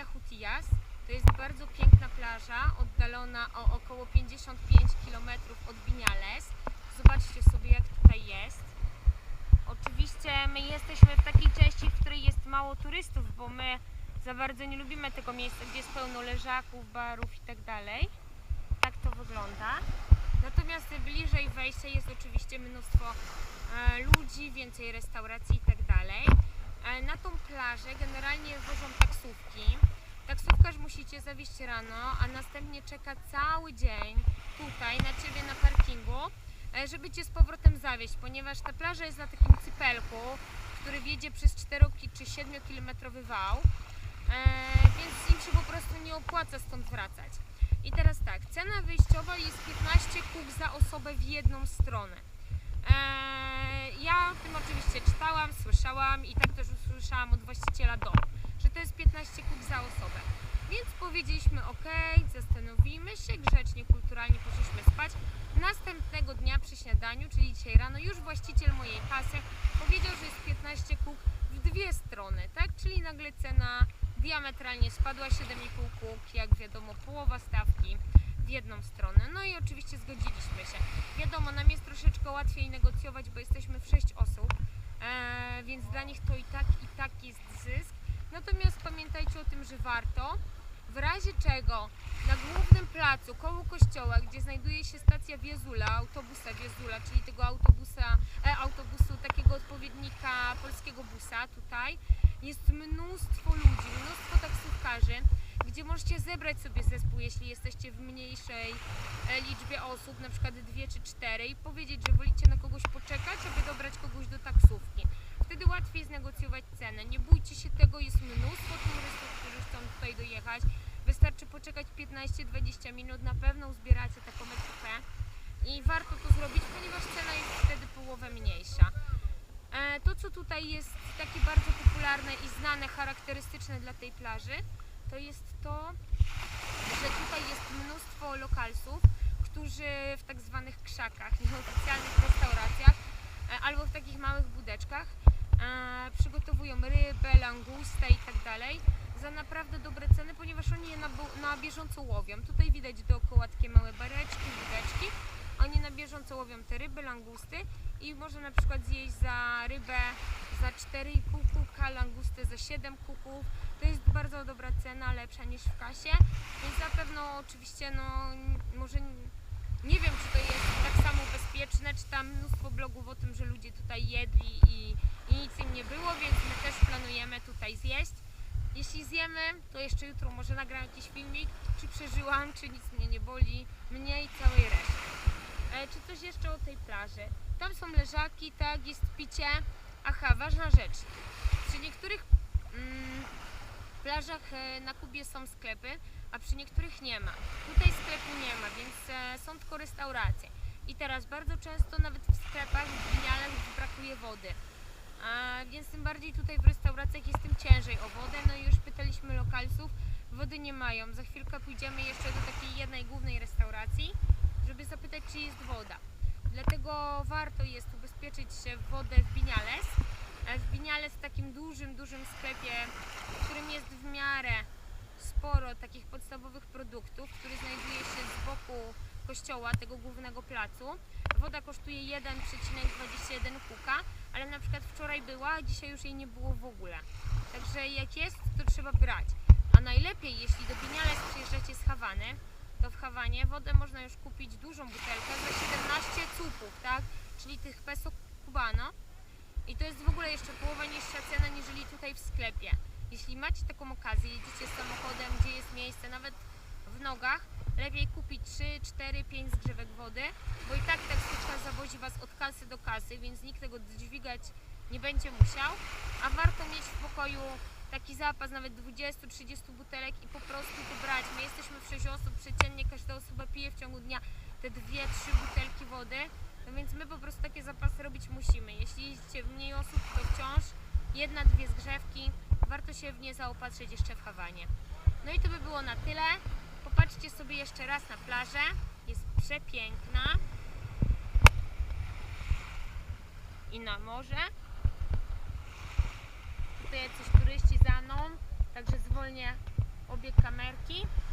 Playa Hutias to jest bardzo piękna plaża, oddalona o około 55 km od Viñales. Zobaczcie sobie jak tutaj jest. Oczywiście my jesteśmy w takiej części, w której jest mało turystów, bo my za bardzo nie lubimy tego miejsca, gdzie jest pełno leżaków, barów i tak dalej. Tak to wygląda. Natomiast bliżej wejścia jest oczywiście mnóstwo e, ludzi, więcej restauracji i tak dalej. E, Na tą plażę generalnie wożą taksówki. Taksówkarz musicie zawieźć rano, a następnie czeka cały dzień tutaj na Ciebie na parkingu, e, żeby Cię z powrotem zawieźć, ponieważ ta plaża jest na takim cypelku, który wiedzie przez 4 czy 7 kilometrowy wał, e, więc im się po prostu nie opłaca stąd wracać. I teraz tak, cena wyjściowa jest 15 kuk za osobę w jedną stronę. Eee, ja o tym oczywiście słyszałam i tak też usłyszałam od właściciela domu, że to jest 15 kuk za osobę. Więc powiedzieliśmy ok, zastanowimy się, grzecznie, kulturalnie poszliśmy spać. Następnego dnia przy śniadaniu, czyli dzisiaj rano, już właściciel mojej kasy powiedział, że jest 15 kuk w dwie strony, tak? Czyli nagle cena diametralnie spadła 7,5 kuk, jak wiadomo, połowa stawki w jedną stronę. No i oczywiście zgodziliśmy się. Wiadomo, nam jest troszeczkę łatwiej negocjować, bo jesteśmy w 6 osób, więc dla nich to i tak, i tak jest zysk. Natomiast pamiętajcie o tym, że warto. W razie czego na głównym placu koło kościoła, gdzie znajduje się stacja Wiezula, autobusa Wiezula, czyli tego autobusa, e, autobusu takiego odpowiednika polskiego busa tutaj, jest mnóstwo ludzi, mnóstwo taksówkarzy, gdzie możecie zebrać sobie zespół, jeśli jesteście w mniejszej e, liczbie osób, na przykład dwie czy cztery i powiedzieć, że wolicie na kogoś poczekać, aby dobrać kogoś łatwiej znegocjować cenę. Nie bójcie się tego, jest mnóstwo turystów, którzy chcą tutaj dojechać. Wystarczy poczekać 15-20 minut, na pewno uzbieracie taką ekipę i warto to zrobić, ponieważ cena jest wtedy połowę mniejsza. E, To, co tutaj jest takie bardzo popularne i znane, charakterystyczne dla tej plaży, to jest to, że tutaj jest mnóstwo lokalsów, którzy w tak zwanych krzakach, nieoficjalnych restauracjach e, albo w takich małych budeczkach przygotowują rybę, langustę i tak dalej za naprawdę dobre ceny, ponieważ oni je na, na bieżąco łowią. Tutaj widać dookoła takie małe bareczki, budeczki. Oni na bieżąco łowią te ryby, langusty i można na przykład zjeść za rybę za 4,5 kuka, langustę za 7 kuków. To jest bardzo dobra cena, lepsza niż w kasie, więc na pewno oczywiście no może nie wiem czy to jest tak samo bezpieczne, czy tam mnóstwo blogów o tym, że ludzie tutaj jedli i, i nic im nie było, więc my też planujemy tutaj zjeść. Jeśli zjemy, to jeszcze jutro może nagram jakiś filmik, czy przeżyłam, czy nic mnie nie boli, mnie i całej reszty. E, czy coś jeszcze o tej plaży? Tam są leżaki, tak, jest picie. Aha, ważna rzecz. Przy niektórych mm, plażach e, na Kubie są sklepy, a przy niektórych nie ma. Tutaj sklepu nie ma, więc e, są tylko restauracje. I teraz bardzo często nawet w sklepach, w winialach brakuje wody. A, więc tym bardziej tutaj w restauracjach jest tym ciężej o wodę. No i już pytaliśmy lokalców, wody nie mają. Za chwilkę pójdziemy jeszcze do takiej jednej głównej restauracji, żeby zapytać, czy jest woda. Dlatego warto jest ubezpieczyć się w wodę w Biniales. E, W Biniales, w takim dużym, dużym sklepie, w którym jest w miarę sporo takich podstawowych produktów, który znajduje się z boku kościoła, tego głównego placu. Woda kosztuje 1,21 kuka, ale na przykład wczoraj była, a dzisiaj już jej nie było w ogóle. Także jak jest, to trzeba brać. A najlepiej, jeśli do Biniales przyjeżdżacie z Hawany, to w Hawanie wodę można już kupić dużą butelkę za 17 cupów, tak? Czyli tych peso cubano. I to jest w ogóle jeszcze połowa niższa cena niżeli tutaj w sklepie. Jeśli macie taką okazję, jedziecie samochodem, gdzie jest miejsce, nawet w nogach, lepiej kupić 3, 4, 5 zgrzewek wody, bo i tak taksówka zawozi Was od kasy do kasy, więc nikt tego dźwigać nie będzie musiał, a warto mieć w pokoju taki zapas nawet 20-30 butelek i po prostu to brać. My jesteśmy w 6 osób, przeciętnie każda osoba pije w ciągu dnia te 2-3 butelki wody, no więc my po prostu takie zapasy robić musimy. Jeśli jeździcie w mniej osób, to wciąż jedna, dwie zgrzewki, warto się w nie zaopatrzyć jeszcze w Hawanie. No i to by było na tyle. Popatrzcie sobie jeszcze raz na plażę. Jest przepiękna. I na morze. Tutaj jacyś turyści za mną, także zwolnię kamerki. I to wszystko.